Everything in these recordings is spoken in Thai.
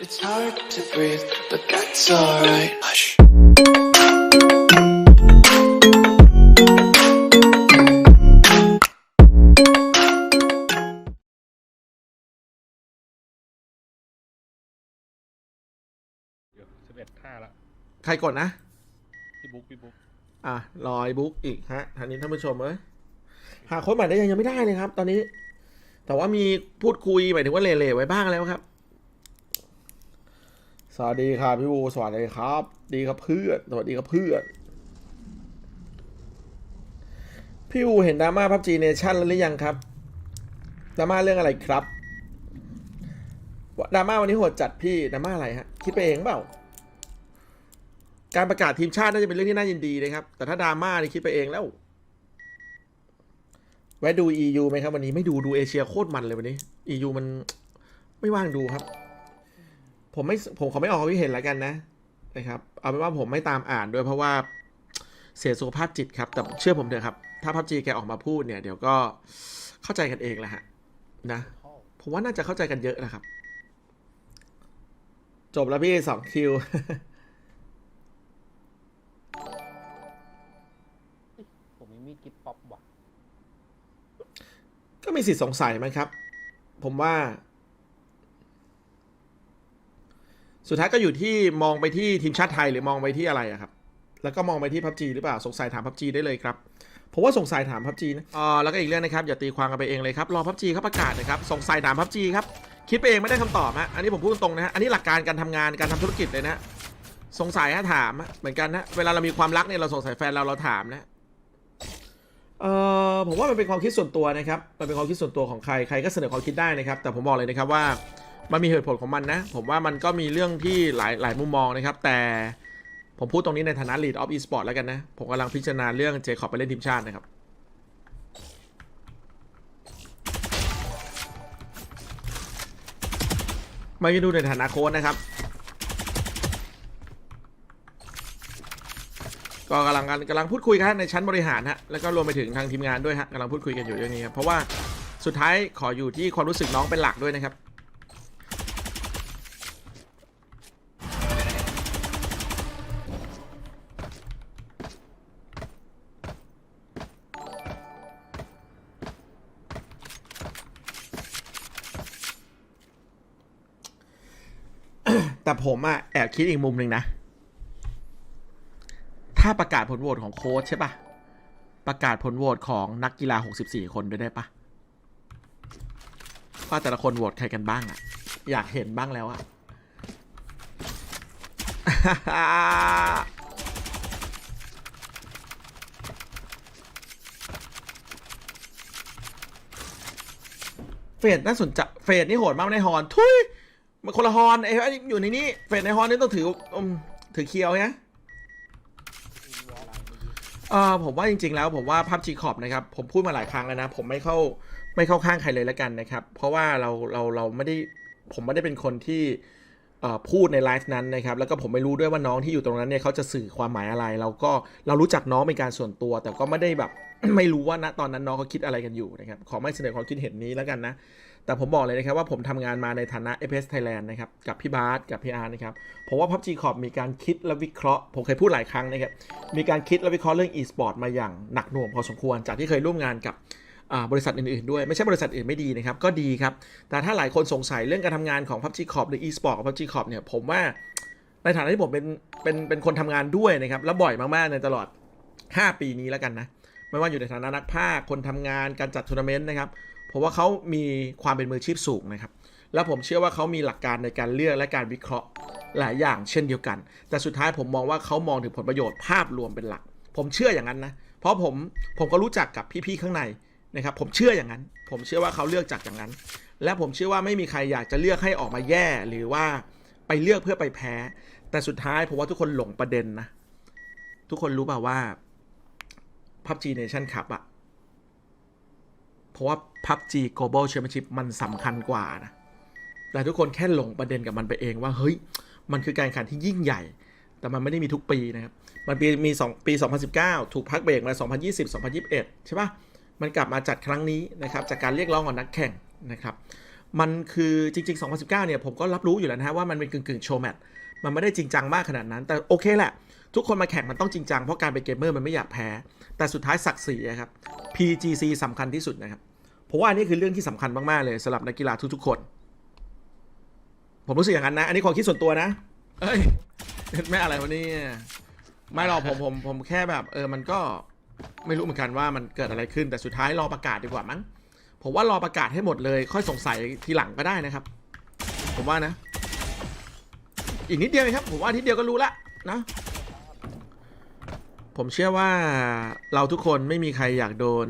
It's hard to breathe, but that's alright. Hush. สิบเอ็ดท่าละใครกดนะ พี่บุ๊กพี่บุ๊กอะรอยบุ๊กอีกฮะท่านนี้ท่านผู้ชมเอ้ยหาโค้ดใหม่ได้ยังยังไม่ได้เลยครับ ตอนนี้ แต่ว่ามีพูดคุยหมายถึงว่าเล่ๆไว้บ้างแล้วครับ สวัสดีครับพี่บูสวัสดีครับ ดีครับเพื่อน สวัสดีครับเพื่อน พี่บูเห็นดราม่าพับจีเนชั่นแล้วหรือยังครับ ดราม่าเรื่องอะไรครับ ดราม่าวันนี้โหดจัดพี่ ดราม่าอะไรฮะ คิดไปเองเปล่า การประกาศทีมชาติน่าจะเป็นเรื่องที่น่ายินดีนะครับ แต่ถ้าดราม่านี่คิดไปเองแล้วแวะดู EU ไหมครับวันนี้ไม่ดูดูเอเชียโคตรมันเลยวันนี้ EU มันไม่ว่างดูครับ ผมไม่ผมขอไม่ออกความคิดเห็นแล้วกันนะนะครับ เอาเป็นว่าผมไม่ตามอ่านด้วยเพราะว่าเสียสุขภาพจิตครับ แต่เชื่อผมเถอะครับ ถ้าพับจีแกออกมาพูดเนี่ย เดี๋ยวก็เข้าใจกันเองแหละฮะนะ ผมว่าน่าจะเข้าใจกันเยอะนะครับ จบแล้วพี่สองคิวผมมีมีดกิฟป๊อปว่ะก็มีสิทธิ์สงสัยไหมครับ ผมว่า สุดท้ายก็อยู่ที่มองไปที่ทีมชาติไทยหรือมองไปที่อะไรอะครับ แล้วก็มองไปที่พับจีหรือเปล่าสงสัยถามพับจีได้เลยครับผมว่าสงสัยถามพับจีนะอ่าแล้วก็อีกเรื่องนะครับอย่าตีความกันไปเองเลยครับรอพับจีเขาประกาศนะครับสงสัยถามพับจีครับคิดไปเองไม่ได้คำตอบฮะอันนี้ผมพูดตรงๆนะฮะอันนี้หลักการการทำงานการทำธุรกิจเลยนะฮะสงสัยฮะถามฮะเหมือนกันนะเวลาเรามีความรักเนี่ยเราสงสัยแฟนเราเราถามนะเอ่อผมว่ามันเป็นความคิดส่วนตัวนะครับ มันเป็นความคิดส่วนตัวของใคร ใครก็เสนอความคิดได้นะครับ แต่ผมบอกเลยนะครับว่า มันมีเหตุผลของมันนะ ผมว่ามันก็มีเรื่องที่หลายหลายมุมมองนะครับ แต่ผมพูดตรงนี้ในฐานะ lead of e-sport แล้วกันนะ ผมกำลังพิจารณาเรื่องเจคอบไปเล่นทีมชาตินะครับ มาดูในฐานะโค้ชนะครับ ก็กำลังกันกำลังพูดคุยกันในชั้นบริหารฮะ แล้วก็รวมไปถึงทางทีมงานด้วยฮะกำลังพูดคุยกันอยู่เรื่องนี้ครับ เพราะว่าสุดท้ายขออยู่ที่ความรู้สึกน้องเป็นหลักด้วยนะครับ แต่ผมอะแอบคิดอีกมุมหนึ่งนะ ถ้าประกาศผลโหวตของโค้ชใช่ปะประกาศผลโหวตของนักกีฬา 64 คนด้วยได้ปะว่าแต่ละคนโหวตใครกันบ้างอะอยากเห็นบ้างแล้วอะเฟดน่าสนใจเฟดนี่โหดมากในฮอน ทุย มันคนละฮอนไอ้ไอ้อยู่ในนี้เฟดในฮอนนี่ต้องถืออมถือเคียวใช่ไหมเออผมว่าจริง ๆ แล้วผมว่าพับจีขอบนะครับผมพูดมาหลายครั้งแล้วนะ ผมไม่เข้าไม่เข้าข้างใครเลยแล้วกันนะครับ เพราะว่าเราเราเราไม่ได้ผมไม่ได้เป็นคนที่เอ่อพูดในไลฟ์นั้นนะครับ แล้วก็ผมไม่รู้ด้วยว่าน้องที่อยู่ตรงนั้นเนี่ยเขาจะสื่อความหมายอะไร เราก็เรารู้จักน้องเป็นการส่วนตัว แต่ก็ไม่ได้แบบไม่รู้ว่าณตอนนั้นน้องเขาคิดอะไรกันอยู่นะครับ ขอไม่เสนอความคิดเห็นนี้แล้วกันนะ แต่ผมบอกเลยนะครับว่าผมทำงานมาในฐานะ FS Thailand นะครับกับพี่บาสกับพี่อาร์นะครับผมว่า PUBG Corp มีการคิดและวิเคราะห์ ผมเคยพูดหลายครั้งนะครับมีการคิดและวิเคราะห์เรื่อง e-sport มาอย่างหนักหน่วงพอสมควร จากที่เคยร่วมงานกับบริษัทอื่นๆด้วย ไม่ใช่บริษัทอื่นไม่ดีนะครับ ก็ดีครับ แต่ถ้าหลายคนสงสัยเรื่องการทำงานของ PUBG Corp หรือ e-sport กับ PUBG Corp เนี่ยผมว่าในฐานะที่ผมเป็นเป็นเป็นคนทำงานด้วยนะครับแล้วบ่อยมากๆในตลอด 5 ปีนี้แล้วกันนะไม่ว่าอยู่ในฐานะนักภาคคนทำงานการจัดทัวร์นาเมนต์นะครับ ผมว่าเขามีความเป็นมืออาชีพสูงนะครับ แล้วผมเชื่อว่าเขามีหลักการในการเลือกและการวิเคราะห์หลายอย่างเช่นเดียวกัน แต่สุดท้ายผมมองว่าเขามองถึงผลประโยชน์ภาพรวมเป็นหลัก ผมเชื่ออย่างนั้นนะ เพราะผมผมก็รู้จักกับพี่ๆข้างในนะครับ ผมเชื่ออย่างนั้น ผมเชื่อว่าเขาเลือกจากอย่างนั้น และผมเชื่อว่าไม่มีใครอยากจะเลือกให้ออกมาแย่หรือว่าไปเลือกเพื่อไปแพ้ แต่สุดท้ายผมว่าทุกคนหลงประเด็นนะ ทุกคนรู้เปล่าว่า PUBG Nation Cup อะ เพราะว่า PUBG Global Championship มันสำคัญกว่านะแต่ทุกคนแค่หลงประเด็นกับมันไปเองว่า เฮ้ย มันคือการแข่งขันที่ยิ่งใหญ่ แต่มันไม่ได้มีทุกปีนะครับ มันปีมีสองปี 2019 ถูกพักเบรกมา 2020 2021 ใช่ปะมันกลับมาจัดครั้งนี้นะครับ จากการเรียกร้องของนักแข่งนะครับ มันคือจริง ๆ 2019 เนี่ยผมก็รับรู้อยู่แล้วนะฮะว่ามันเป็นกึ่งๆโชว์แมตช์มันไม่ได้จริงจังมากขนาดนั้น แต่โอเคแหละ ทุกคนมาแข่งมันต้องจริงจังเพราะการเป็นเกมเมอร์มันไม่อยากแพ้ แต่สุดท้ายศักดิ์ศรีอะครับ PGC สำคัญที่สุดนะครับผมว่าอันนี้คือเรื่องที่สำคัญมาก ๆ เลยสำหรับนักกีฬาทุก ๆ คน ผมรู้สึกอย่างนั้นนะ อันนี้ความคิดส่วนตัวนะ เอ้ยไม่อะไรวะนี่ไม่หรอกผมผมผมแค่แบบ เออมันก็ไม่รู้เหมือนกันว่ามันเกิดอะไรขึ้นแต่สุดท้ายรอประกาศดีกว่ามั้งผมว่ารอประกาศให้หมดเลย ค่อยสงสัยทีหลังก็ได้นะครับ ผมว่านะ อีกนิดเดียวครับ ผมว่าทีเดียวก็รู้ละนะ ผมเชื่อว่าเราทุกคนไม่มีใครอยากโดน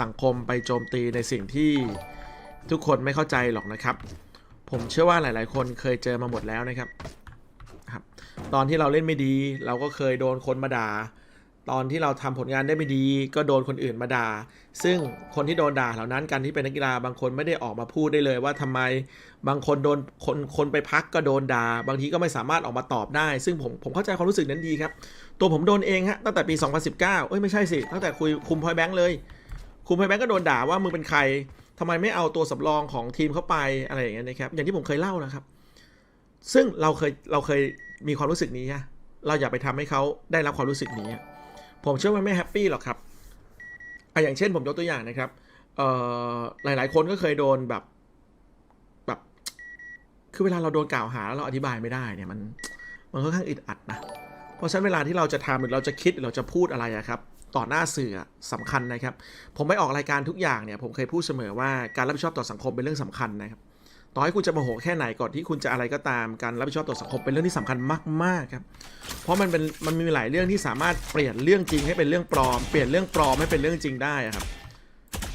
สังคมไปโจมตีในสิ่งที่ทุกคนไม่เข้าใจหรอกนะครับ ผมเชื่อว่าหลาย ๆ คนเคยเจอมาหมดแล้วนะครับครับ ตอนที่เราเล่นไม่ดี เราก็เคยโดนคนมาด่า ตอนที่เราทำผลงานได้ไม่ดีก็โดนคนอื่นมาด่า ซึ่งคนที่โดนด่าเหล่านั้นการที่เป็นนักกีฬาบางคนไม่ได้ออกมาพูดได้เลยว่าทำไมบางคนโดนคนคนไปพักก็โดนด่า บางทีก็ไม่สามารถออกมาตอบได้ ซึ่งผมผมเข้าใจความรู้สึกนั้นดีครับ ตัวผมโดนเองฮะตั้งแต่ปี 2019 เอ้ยไม่ใช่สิ ตั้งแต่คุยคุมพอยแบงค์เลย คุมพอยแบงค์ก็โดนด่าว่ามึงเป็นใครทำไมไม่เอาตัวสำรองของทีมเข้าไปอะไรอย่างเงี้ยนะครับอย่างที่ผมเคยเล่านะครับ ซึ่งเราเคยเราเคยมีความรู้สึกนี้ฮะเราอย่าไปทำให้เขาได้รับความรู้สึกนี้ ผมเชื่อว่าไม่แฮปปี้หรอกครับอะอย่างเช่นผมยกตัวอย่างนะครับเอ่อหลาย ๆ คนก็เคยโดนแบบแบบ คือเวลาเราโดนกล่าวหาแล้วเราอธิบายไม่ได้เนี่ยมันมันค่อนข้างอึดอัดนะเพราะฉะนั้นเวลาที่เราจะทำหรือเราจะคิดหรือเราจะพูดอะไรอะครับต่อหน้าสื่ออะสำคัญนะครับ ผมไปออกรายการทุกอย่างเนี่ยผมเคยพูดเสมอว่าการรับผิดชอบต่อสังคมเป็นเรื่องสำคัญนะครับ ต่อให้คุณจะโมโหแค่ไหนก่อนที่คุณจะอะไรก็ตามการรับผิดชอบต่อสังคมเป็นเรื่องที่สำคัญมากๆครับ เพราะมันเป็นมันมีหลายเรื่องที่สามารถเปลี่ยนเรื่องจริงให้เป็นเรื่องปลอม เปลี่ยนเรื่องปลอมให้เป็นเรื่องจริงได้ครับ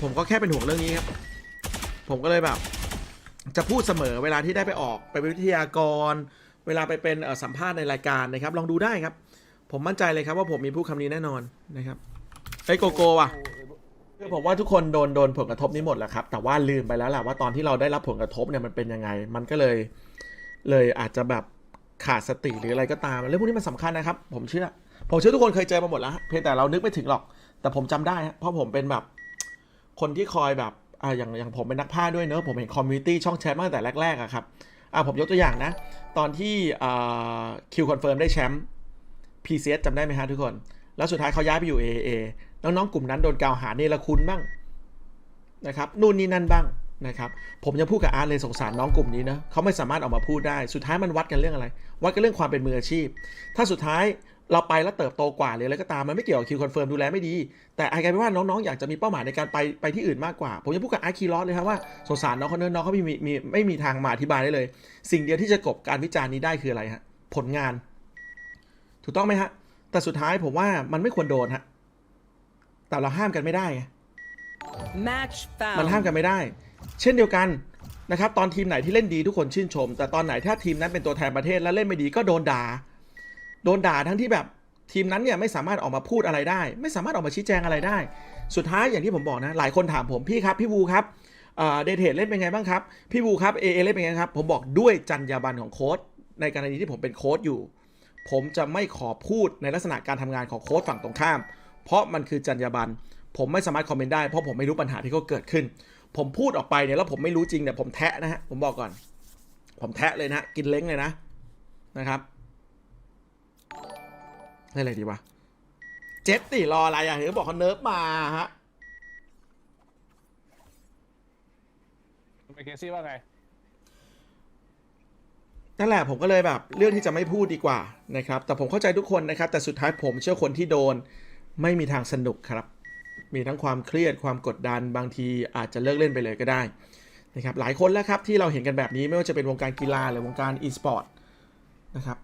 ผมก็แค่เป็นห่วงเรื่องนี้ครับ ผมก็เลยแบบ จะพูดเสมอเวลาที่ได้ไปออกไปเป็นวิทยากร เวลาไปเป็นสัมภาษณ์ในรายการนะครับ ลองดูได้ครับ ผมมั่นใจเลยครับว่าผมมีผู้คำนี้แน่นอนนะครับไอ้โกโก้ว่ะ คือผมว่าทุกคนโดนโดนผลกระทบนี้หมดแหละครับ แต่ว่าลืมไปแล้วแหละว่าตอนที่เราได้รับผลกระทบเนี่ยมันเป็นยังไง มันก็เลย เลยอาจจะแบบขาดสติหรืออะไรก็ตามเรื่องพวกนี้มันสำคัญนะครับ ผมเชื่อ ผมเชื่อทุกคนเคยเจอมาหมดแล้วเพียงแต่เรานึกไม่ถึงหรอก แต่ผมจำได้เพราะผมเป็นแบบ คนที่คอยแบบอ่าอย่างอย่างผมเป็นนักพากด้วยเนอะผมเห็นคอมมูนิตี้ช่องแชทมาตั้งแต่แรกๆอะครับอ่าผมยกตัวอย่างนะ ตอนที่อ่าคิวคอนเฟิร์มได้แชมป์ PCS จำได้ไหมฮะทุกคน แล้วสุดท้ายเขาย้ายไปอยู่ AA น้องๆกลุ่มนั้นโดนกล่าวหาเนรคุณบ้างนะครับนู่นนี่นั่นบ้างนะครับผมยังพูดกับอาร์ตเลยสงสารน้องกลุ่มนี้นะเขาไม่สามารถออกมาพูดได้สุดท้ายมันวัดกันเรื่องอะไร วัดกันเรื่องความเป็นมืออาชีพ ถ้าสุดท้ายเราไปแล้วเติบโตกว่าหรืออะไรก็ตามมันไม่เกี่ยวกับคิวคอนเฟิร์มดูแลไม่ดี แต่ไอ้กลายเป็นว่าน้องๆอยากจะมีเป้าหมายในการไปไปที่อื่นมากกว่า ผมยังพูดกับอาร์คีรอสเลยครับว่าสงสารน้องเขาเนินน้องเขาไม่มีมีไม่มีทางมาอธิบายได้เลย สิ่งเดียวที่จะกบการวิจารณ์นี้ได้คืออะไรฮะผลงาน ถูกต้องไหมฮะ แต่สุดท้ายผมว่ามันไม่ควรโดนฮะ แต่เราห้ามกันไม่ได้ไง Match found. มันห้ามกันไม่ได้ เช่นเดียวกันนะครับ ตอนทีมไหนที่เล่นดีทุกคนชื่นชม แต่ตอนไหนถ้าทีมนั้นเป็นตัวแทนประเทศแล้วเล่นไม่ดีก็โดนด่า โดนด่าทั้งที่แบบทีมนั้นเนี่ยไม่สามารถออกมาพูดอะไรได้ ไม่สามารถออกมาชี้แจงอะไรได้ สุดท้ายอย่างที่ผมบอกนะ หลายคนถามผมพี่ครับพี่บูครับเดทเทเล่นเป็นไงบ้างครับ พี่บูครับเอเอเล่นเป็นไงครับ ผมบอกด้วยจรรยาบรรณของโค้ชในกรณีที่ผมเป็นโค้ชอยู่ ผมจะไม่ขอพูดในลักษณะการทำงานของโค้ชฝั่งตรงข้าม เพราะมันคือจรรยาบรรณผมไม่สามารถคอมเมนต์ได้เพราะผมไม่รู้ปัญหาที่เขาเกิดขึ้น ผมพูดออกไปเนี่ยแล้วผมไม่รู้จริงเนี่ยผมแทะนะฮะผมบอกก่อน ผมแทะเลยนะกินเล้งเลยนะนะครับอะไรดีวะเจ็ตติรออะไรอะเห็นเขาบอกเขาเนิร์ฟมาฮะไปเคซี่ว่าไง นั่นแหละผมก็เลยแบบเลือกที่จะไม่พูดดีกว่านะครับ แต่ผมเข้าใจทุกคนนะครับ แต่สุดท้ายผมเชื่อคนที่โดนไม่มีทางสนุกครับ มีทั้งความเครียดความกดดันบางทีอาจจะเลิกเล่นไปเลยก็ได้นะครับหลายคนแล้วครับที่เราเห็นกันแบบนี้ไม่ว่าจะเป็นวงการกีฬาหรือวงการอีสปอร์ตนะครับ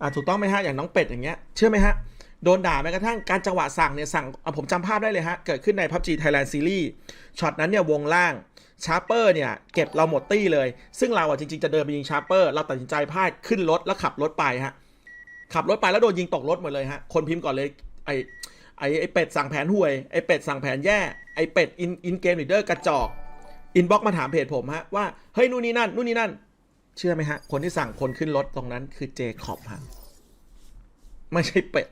อ่าถูกต้องไหมฮะอย่างน้องเป็ดอย่างเงี้ยเชื่อไหมฮะโดนด่าแม้กระทั่งการจังหวะสั่งเนี่ยสั่งผมจำภาพได้เลยฮะ เกิดขึ้นใน PUBG Thailand Series ช็อตนั้นเนี่ยวงล่าง ชาร์เปอร์เนี่ยเก็บเราหมดตี้เลย ซึ่งเราอะจริงๆจะเดินไปยิงชาร์เปอร์เราตัดสินใจพลาดขึ้นรถแล้วขับรถไปฮะขับรถไปแล้วโดนยิงตกรถหมดเลยฮะคนพิมพ์ก่อนเลยไอไอไอเป็ดสั่งแผนห่วยไอเป็ดสั่งแผนแย่ไอเป็ดอินอินเกมลีดเดอร์กระจอกอินบ็อกมาถามเพจผมฮะว่าเฮ้ยนู่นนี่นั่นนู่นนี่นั่น เชื่อไหมฮะ คนที่สั่งคนขึ้นรถตรงนั้นคือเจคอบฮะไม่ใช่เป็ด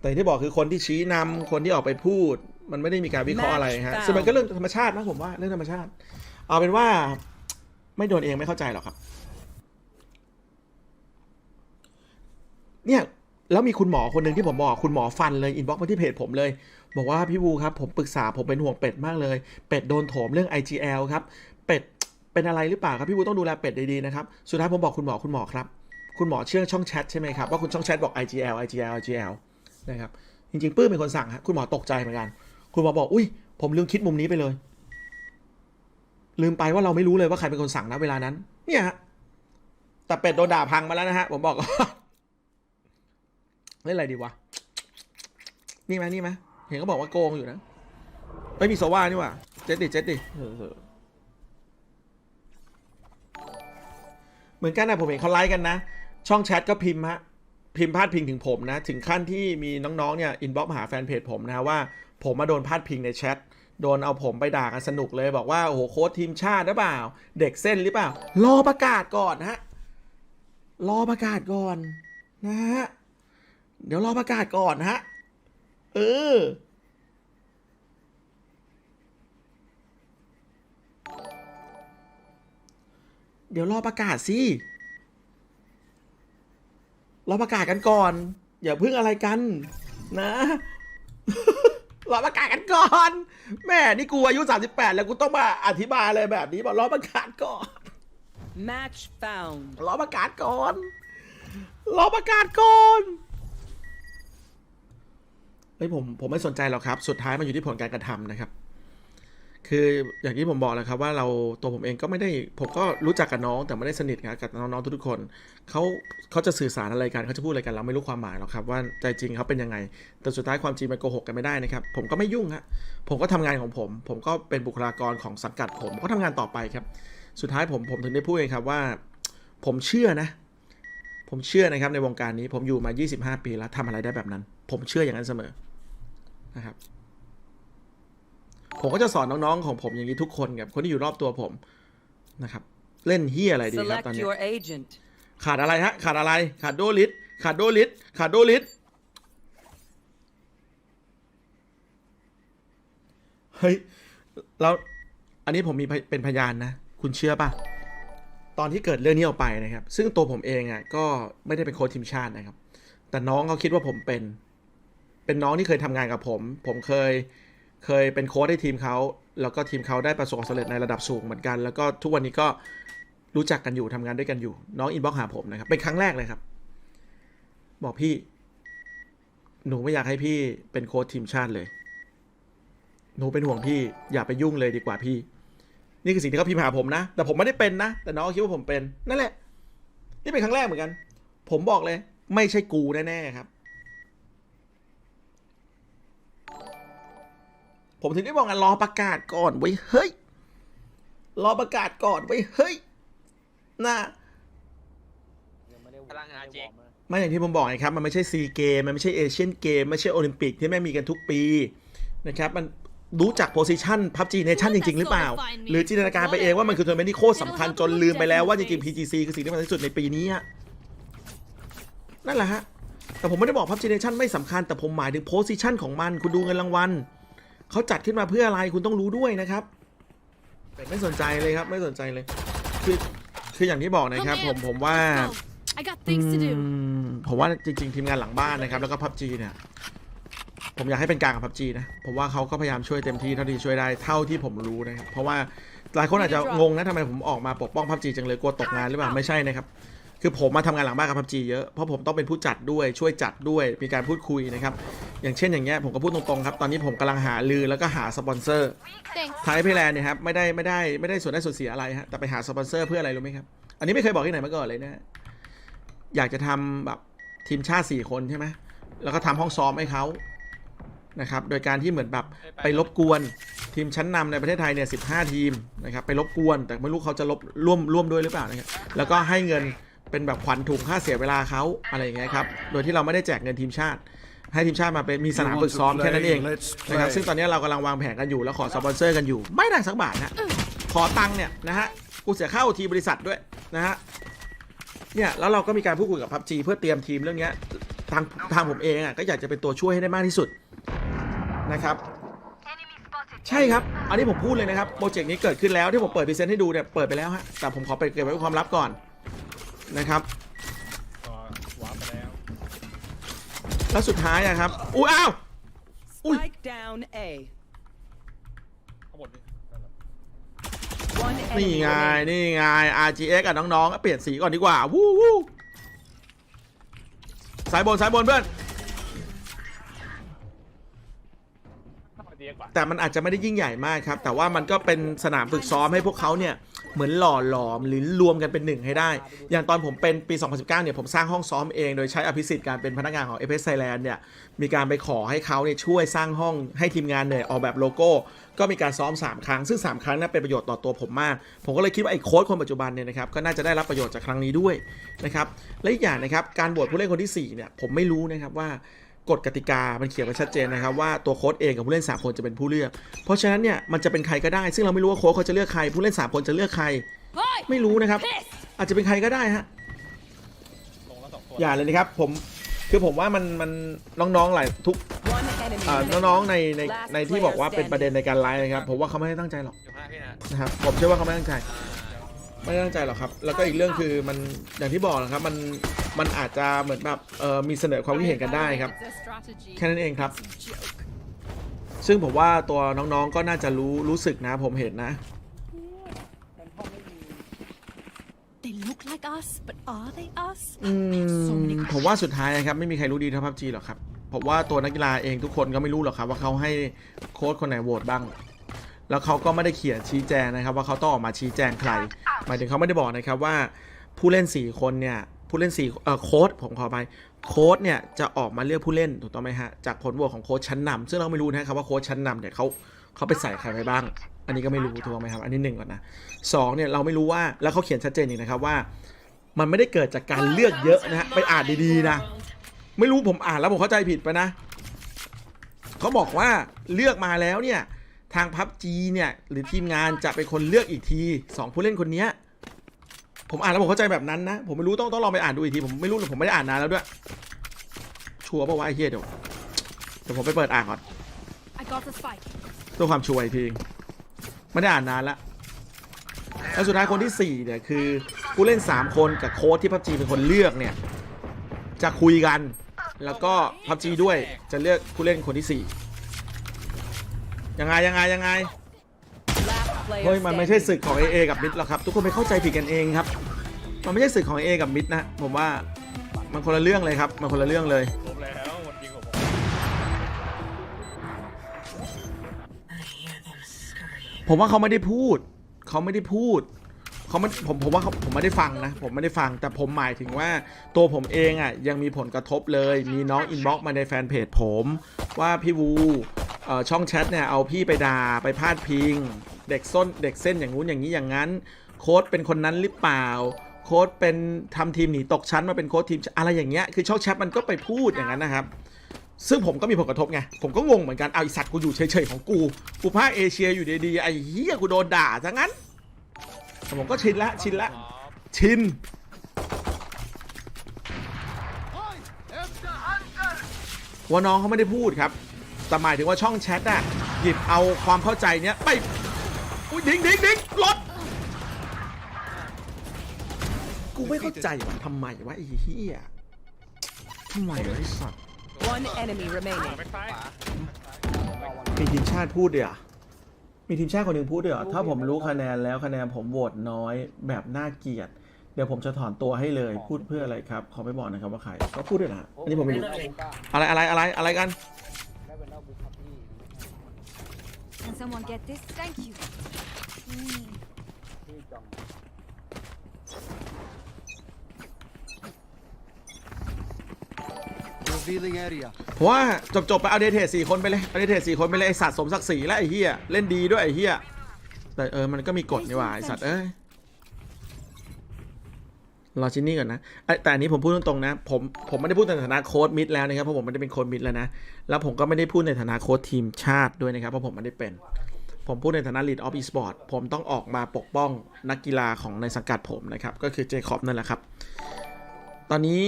แต่ที่บอกคือคนที่ชี้นำคนที่ออกไปพูด มันไม่ได้มีการวิเคราะห์อะไรฮะ Match ซึ่งมันก็เรื่องธรรมชาตินะผมว่าเรื่องธรรมชาติ เอาเป็นว่าไม่โดนเองไม่เข้าใจหรอกครับ เนี่ย แล้วมีคุณหมอคนหนึ่งที่ผมบอกคุณหมอฟันเลยอินบ็อกมาที่เพจผมเลย บอกว่าพี่บูครับผมปรึกษาผมเป็นห่วงเป็ดมากเลย เป็ดโดนโถมเรื่อง IGL ครับ เป็ดเป็นอะไรหรือเปล่าครับพี่บูต้องดูแลเป็ดดีๆนะครับ สุดท้ายผมบอกคุณหมอคุณหมอครับ คุณหมอเชื่อช่องแชทใช่ไหมครับว่าคุณช่องแชทบอก IGL IGL IGL นะครับ จริงๆปื้มเป็นคนสั่งฮะคุณหมอตกใจเหมือนกัน คุณหมอบอก อุ้ย ผมลืมคิดมุมนี้ไปเลย ลืมไปว่าเราไม่รู้เลยว่าใครเป็นคนสั่งนะเวลานั้น เนี่ยฮะแต่เป็ดโดนด่าพังมาแล้วนะฮะ ผมบอกเล่นอะไรดีวะ นี่ไหมนี่ไหมเห็นเขาบอกว่าโกงอยู่นะไม่มีโซว่านี่ว่าเจ็ดดิเจ็ดดิเหมือนกันนะผมเห็นเขาไลค์กันนะ ช่องแชทก็พิมพ์ฮะพิมพ์พาดพิงถึงผมนะ ถึงขั้นที่มีน้องๆเนี่ยอินบ็อกมาหาแฟนเพจผมนะว่า ผมมาโดนพาดพิงในแชทโดนเอาผมไปด่ากันสนุกเลยบอกว่าโอ้โหโค้ชทีมชาติหรือเปล่า เด็กเส้นหรือเปล่า รอประกาศก่อนนะฮะรอประกาศก่อนนะฮะเดี๋ยวรอประกาศก่อนนะฮะเออเดี๋ยวรอประกาศสิ รอประกาศกันก่อน อย่าพึ่งอะไรกัน นะ รอประกาศกันก่อน แม่นี่กูอายุ 38 แล้วกูต้องมาอธิบายอะไรแบบนี้บอกรอประกาศก่อน Match found. รอประกาศก่อนรอประกาศก่อนเฮ้ยผมผมไม่สนใจหรอกครับ สุดท้ายมันอยู่ที่ผลการกระทำนะครับ คืออย่างที่ผมบอกแล้วครับว่าเราตัวผมเองก็ไม่ได้ผมก็รู้จักกับน้องแต่ไม่ได้สนิทกับน้องๆทุกๆคนเขาเขาจะสื่อสารอะไรกันเขาจะพูดอะไรกันเราไม่รู้ความหมายหรอกครับว่าใจจริงเขาเป็นยังไง แต่สุดท้ายความจริงมันโกหกกันไม่ได้นะครับ ผมก็ไม่ยุ่งฮะผมก็ทำงานของผม ผมก็เป็นบุคลากรของสังกัดผมก็ทำงานต่อไปครับ สุดท้ายผมผมถึงได้พูดเองครับว่า ผมเชื่อนะ ผมเชื่อนะครับในวงการนี้ผมอยู่มา 25 ปีแล้วทำอะไรได้แบบนั้น ผมเชื่ออย่างนั้นเสมอนะครับ ผมก็จะสอนน้องๆของผมอย่างนี้ทุกคนกับคนที่อยู่รอบตัวผมนะครับ เล่นเฮียอะไรดีครับตอน Select นี้ your agent. ขาดอะไรฮะ ขาดอะไร ขาดโดลิสขาดโดลิสขาดโดลิสเฮ้ยแล้วอันนี้ผมมีพยเป็นพยานนะ คุณเชื่อป่ะตอนที่เกิดเรื่องนี้ออกไปนะครับ ซึ่งตัวผมเองอะก็ไม่ได้เป็นโค้ชทีมชาตินะครับ แต่น้องเขาคิดว่าผมเป็น เป็นน้องที่เคยทำงานกับผม ผมเคย เคยเป็นโค้ชให้ทีมเขาแล้วก็ทีมเขาได้ประสบความสำเร็จในระดับสูงเหมือนกัน แล้วก็ทุกวันนี้ก็รู้จักกันอยู่ทำงานด้วยกันอยู่ น้องอินบ็อกหาผมนะครับ เป็นครั้งแรกเลยครับ บอกพี่ หนูไม่อยากให้พี่เป็นโค้ชทีมชาติเลย หนูเป็นห่วงพี่ อย่าไปยุ่งเลยดีกว่าพี่ นี่คือสิ่งที่เขาพิมพ์หาผมนะ แต่ผมไม่ได้เป็นนะ แต่น้องคิดว่าผมเป็น นั่นแหละ นี่เป็นครั้งแรกเหมือนกัน ผมบอกเลย ไม่ใช่กูแน่ๆครับ ผมถึงได้บอกกันรอประกาศก่อนไว้ยเฮ้ย รอประกาศก่อนไว้ยเฮ้ยนะยังไม่ได้พลังงานจริงไม่อย่างที่ผมบอกไงครับ มันไม่ใช่ซีเกมมันไม่ใช่เอเชียนเกมไม่ใช่โอลิมปิกที่แม่งมีกันทุกปีนะครับ มันรู้จักโพซิชันพับจีเนชั่นจริง ๆ หรือเปล่า หรือจินตนาการไปเองว่ามันคือทัวร์นาเมนต์ที่โคตรสำคัญจนลืมไปแล้วว่าจริงๆ PGC คือสิ่งที่สำคัญที่สุดในปีนี้ฮะนั่นแหละฮะแต่ผมไม่ได้บอกพับจีเนชั่นไม่สำคัญแต่ผมหมายถึงโพซิชันของมัน คุณดูเงินรางวัล เขาจัดขึ้นมาเพื่ออะไรคุณต้องรู้ด้วยนะครับแต่ไม่สนใจเลยครับ ไม่สนใจเลยคือคืออย่างที่บอกนะครับ ผมผมว่า I got things to do. อืมผมว่าจริง ๆ ทีมงานหลังบ้านนะครับ แล้วก็พับจีเนี่ย ผมอยากให้เป็นกลางกับพับจีนะ ผมว่าเขาก็พยายามช่วยเต็มที่เท่าที่ช่วยได้เท่าที่ผมรู้นะครับเพราะว่าหลายคนอาจจะงงนะทำไมผมออกมาปกป้องพับจีจังเลยกลัวตกงานหรือเปล่าไม่ใช่นะครับ คือผมมาทำงานหลังบ้านกับพับจีเยอะเพราะผมต้องเป็นผู้จัดด้วยช่วยจัดด้วยมีการพูดคุยนะครับอย่างเช่นอย่างเงี้ยผมก็พูดตรงๆครับตอนนี้ผมกำลังหาลือแล้วก็หาสปอนเซอร์ Thanks. ไทยเพลแลนด์เนี่ยครับไม่ได้ไม่ได้ไม่ได้ส่วนได้ส่วนเสียอะไรฮะแต่ไปหาสปอนเซอร์เพื่ออะไรรู้ไหมครับอันนี้ไม่เคยบอกที่ไหนมาก่อนเลยนะฮะอยากจะทำแบบทีมชาติ 4 คนใช่ไหมแล้วก็ทำห้องซ้อมให้เขานะครับโดยการที่เหมือนแบบไปรบกวนทีมชั้นนำในประเทศไทยเนี่ยสิทีมนะครับไปรบกวนแต่ไม่รู้เขาจะลบร่วมร่วมด้วยหรือเปล่านะครับแล้วก็ให้เงิน เป็นแบบขวัญถุงค่าเสียเวลาเขาอะไรอย่างเงี้ยครับ โดยที่เราไม่ได้แจกเงินทีมชาติ ให้ทีมชาติมาเป็นมีสนามฝึกซ้อมแค่นั้นเองนะครับ ซึ่งตอนนี้เรากำลังวางแผนกันอยู่แล้วขอสปอนเซอร์กันอยู่ ไม่ได้สักบาทนะขอตังค์เนี่ยนะฮะ กูเสียค่าโอทีบริษัทด้วยนะฮะ เนี่ยแล้วเราก็มีการพูดคุยกับพับจีเพื่อเตรียมทีมเรื่องเนี้ยทางทางผมเองอะก็อยากจะเป็นตัวช่วยให้ได้มากที่สุดนะครับใช่ครับ อันนี้ผมพูดเลยนะครับ โปรเจกต์นี้เกิดขึ้นแล้วที่ผมเปิดพรีเซนต์ให้ดูเนี่ย เปิดไปแล้วฮะ แต่ผมขอไปเก็บไว้เป็นความลับก่อน นะครับ ก็ว้าร์ปไปแล้วแล้วสุดท้ายอะครับอุ้ยอ้าว Ui. Spike down A. ข้างบนนี่ One นี่ enemy ไง remaining. นี่ไง RGX กับน้องๆ เปลี่ยนสีก่อนดีกว่า วู้วู้สายบนสายบนเพื่อน แต่มันอาจจะไม่ได้ยิ่งใหญ่มากครับ แต่ว่ามันก็เป็นสนามฝึกซ้อมให้พวกเขาเนี่ยเหมือนหล่อหลอมหรือรวมกันเป็นหนึ่งให้ได้ อย่างตอนผมเป็นปี 2019 เนี่ยผมสร้างห้องซ้อมเองโดยใช้อภิสิทธิ์การเป็นพนักงานของ a p s Thailand เนี่ยมีการไปขอให้เขาเนี่ยช่วยสร้างห้องให้ทีมงานเนี่ยออกแบบโลโก้ ก็มีการซ้อม 3 ครั้ง ซึ่ง 3 ครั้งนั้นเป็นประโยชน์ต่อตัวผมมาก ผมก็เลยคิดว่าไอ้โค้ชคนปัจจุบันเนี่ยนะครับก็น่าจะได้รับประโยชน์จากครั้งนี้ด้วยนะครับและอีกอย่างนะครับการโหวตผู้เล่นคนที่สี่เนี่ยผมไม่รู้นะครับว่า กฎกติกา มันเขียนไว้ชัดเจนนะครับว่าตัวโค้ชเองกับผู้เล่น 3 คนจะเป็นผู้เลือก เพราะฉะนั้นเนี่ยมันจะเป็นใครก็ได้ ซึ่งเราไม่รู้ว่าโค้ชเขาจะเลือกใคร ผู้เล่น 3 คนจะเลือกใคร ไม่รู้นะครับ อาจจะเป็นใครก็ได้ฮะ อย่าเลยนะครับ ผม คือผมว่ามันมันน้องๆหลายทุกน้องๆในในในที่บอกว่าเป็นประเด็นในการไลฟ์นะครับ ผมว่าเขาไม่ได้ตั้งใจหรอกนะครับ ผมเชื่อว่าเขาไม่ตั้งใจ ไม่ได้ตั้งใจหรอกครับ แล้วก็อีกเรื่องคือมันอย่างที่บอกนะครับ มันมันอาจจะเหมือนแบบเออมีเสนอความคิดเห็นกันได้ครับ It's a strategy. แค่นั้นเองครับ It's a joke. ซึ่งผมว่าตัวน้องๆก็น่าจะรู้รู้สึกนะ ผมเห็นนะ They look like us, but are they us? อืมผมว่าสุดท้ายนะครับไม่มีใครรู้ดีเท่าพับจีหรอกครับผมว่าตัวนักกีฬาเองทุกคนก็ไม่รู้หรอกครับ ว่าเขาให้โค้ชคนไหนโหวตบ้าง แล้วเขาก็ไม่ได้เขียนชี้แจงนะครับ ว่าเขาต้องออกมาชี้แจงใคร หมายถึงเขาไม่ได้บอกนะครับว่าผู้เล่น 4 คนเนี่ยผู้เล่น4เอ่อโค้ชผมขอไปโค้ชเนี่ยจะออกมาเลือกผู้เล่นถูกต้องไหมฮะจากผลโหวตของโค้ชชั้นนำซึ่งเราไม่รู้นะครับว่าโค้ชชั้นนำเนี่ยเขาเขาไปใส่ใครไปบ้าง อันนี้ก็ไม่รู้ถูกต้องไหมครับ อันนี้หนึ่งก่อนนะสองเนี่ยเราไม่รู้ว่าแล้วเขาเขียนชัดเจนอีกนะครับว่า มันไม่ได้เกิดจากการเลือกเยอะนะฮะไปอ่านดีๆนะ ไม่รู้ผมอ่านแล้วผมเข้าใจผิดไปนะเขาบอกว่าเลือกมาแล้วเนี่ย ทางพับจีเนี่ยหรือทีมงานจะเป็นคนเลือกอีกทีสองผู้เล่นคนเนี้ยผมอ่านแล้วผมเข้าใจแบบนั้นนะ ผมไม่รู้ต้องต้องลองไปอ่านดูอีกที ผมไม่รู้เลยผมไม่ได้อ่านนานแล้วด้วย ชัวร์ป่าวะไอ้เหี้ยเดี๋ยวเดี๋ยวผมไปเปิดอ่านก่อน I got the spike. เพื่อความชัวร์อีกทีไม่ได้อ่านนานละแล้วสุดท้ายคนที่สี่เนี่ยคือผู้เล่น 3 คนกับโค้ชที่พับจีเป็นคนเลือกเนี่ย จะคุยกัน แล้วก็พับจีด้วยจะเลือกผู้เล่นคนที่สี่ ยังไงยังไงยังไงเฮ้ยมันไม่ใช่ศึกของ AA กับมิดหรอกครับ ทุกคนไปเข้าใจผิดกันเองครับ มันไม่ใช่ศึกของ AA กับมิดนะผมว่ามันคนละเรื่องเลยครับ มันคนละเรื่องเลยลบแล้วมันยิงผมผมว่าเขาไม่ได้พูด เขาไม่ได้พูดเขาไม่ผมผมว่าผมไม่ได้ฟังนะ ผมไม่ได้ฟังแต่ผมหมายถึงว่าตัวผมเองอะยังมีผลกระทบเลย มีน้องอินบ็อกซ์มาในแฟนเพจผมว่าพี่วู ช่องแชทเนี่ยเอาพี่ไปด่าไปพาดพิง เด็กส้นเด็กเส้นอย่างงู้นอย่างนี้อย่างนั้น โค้ดเป็นคนนั้นหรือเปล่า โค้ดเป็นทำทีมหนีตกชั้นมาเป็นโค้ดทีมอะไรอย่างเงี้ยคือช่องแชทมันก็ไปพูดอย่างนั้นนะครับ ซึ่งผมก็มีผลกระทบไงผมก็งงเหมือนกันเอาไอสัตว์กูอยู่เฉยๆของกูกูภาคเอเชียอยู่ดีๆไอ้เหี้ยกูโดนด่าซะงั้นแต่ผมก็ชินละชินละชินว่าน้องเขาไม่ได้พูดครับ แต่หมายถึงว่าช่องแชทอะหยิบเอาความเข้าใจเนี้ยไปอุ้ยดิ้งดิ้งดิ้งรถกูไม่เข้าใจว่าทำไมวะไอ้เหี้ยทำไมวะไอ้สัตว์ One enemy remaining. ไปซ้ายมีทีมชาติพูดเดี๋ยวมีทีมชาติคนหนึ่งพูดเดี๋ยวถ้าผมรู้คะแนนแล้วคะแนนผมโหวตน้อยแบบน่าเกลียด เดี๋ยวผมจะถอนตัวให้เลย พูดเพื่ออะไรครับ ขอไม่บอกนะครับว่าใคร ก็พูดด้วยนะอันนี้ผมไม่รู้ อะไรอะไรอะไรอะไรกัน ได้เป็นเล่าบุ๊คครับพี่ Can someone get this? Thank you. พี่จองเพราะว่าจบจบไปเอาเดทเทสสี่คนไปเลยเอาเดทเทสสี่คนไปเลยไอสัตว์สมศักดิ์ศรีและไอเฮียเล่นดีด้วยไอเฮียแต่เออมันก็มีกฎนี่หว่าไอสัตว์เอ้ย รอชิ้นนี้ก่อนนะ แต่อันนี้ผมพูดตรงๆนะ ผมผมไม่ได้พูดในฐานะโค้ดมิดแล้วนะครับเพราะผมไม่ได้เป็นโค้ดมิดแล้วนะ แล้วผมก็ไม่ได้พูดในฐานะโค้ดทีมชาติด้วยนะครับเพราะผมไม่ได้เป็น ผมพูดในฐานะ lead of e-sport ผมต้องออกมาปกป้องนักกีฬาของในสังกัดผมนะครับ ก็คือเจคอบนั่นแหละครับ ตอนนี้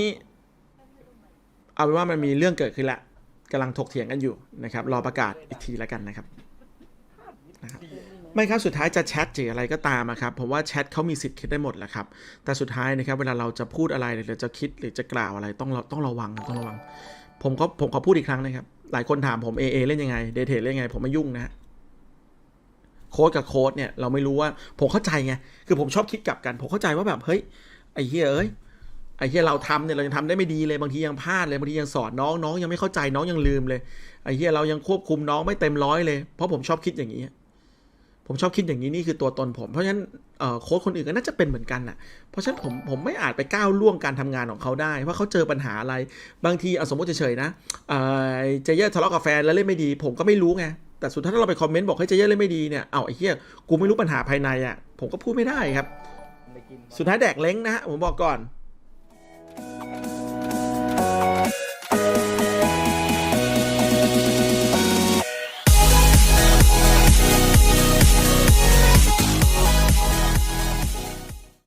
เอาเป็นว่ามันมีเรื่องเกิดขึ้นแล้วกำลังถกเถียงกันอยู่นะครับ รอประกาศอีกทีแล้วกันนะครับ ไม่ครับสุดท้ายจะแชทหรืออะไรก็ตามครับผมว่าแชทเขามีสิทธิ์คิดได้หมดแหละครับ แต่สุดท้ายนะครับเวลาเราจะพูดอะไรหรือจะคิดหรือจะกล่าวอะไรต้องต้องระวังต้องระวัง ผมก็ผมขอพูดอีกครั้งนะครับ หลายคนถามผม AA เล่นยังไงเดทเทเล่นยังไง ผมไม่ยุ่งนะฮะโค้ดกับโค้ดเนี่ยเราไม่รู้ว่าผมเข้าใจไงคือผมชอบคิดกลับกัน ผมเข้าใจว่าแบบเฮ้ยไอ้เฮียเอ้ยไอ้เฮียเราทำเนี่ยเรายังทำได้ไม่ดีเลยบางทียังพลาดเลยบางทียังสอนน้องน้องยังไม่เข้าใจน้องยังลืมเลยไอ้เฮียเรายังควบคุมน้องไม่เต็มร้อยเลยเพราะผมชอบคิดอย่างนี้ ผมชอบคิดอย่างนี้นี่คือตัวตนผม เพราะฉะนั้นเอ่อโค้ชคนอื่นก็น่าจะเป็นเหมือนกันน่ะ เพราะฉะนั้นผมผมไม่อาจไปก้าวล่วงการทำงานของเขาได้ ว่าเขาเจอปัญหาอะไร บางทีเอาสมมติเฉยๆนะเอ่อเจเยอร์ทะเลาะกับแฟนแล้วเล่นไม่ดี ผมก็ไม่รู้ไง แต่สุดท้ายถ้าเราไปคอมเมนต์บอกให้เจเยอร์เล่นไม่ดีเนี่ย เอาไอ้เหี้ย กูไม่รู้ปัญหาภายในอะ ผมก็พูดไม่ได้ครับไปกินสุดท้ายแดกเล้งนะฮะ ผมบอกก่อนเ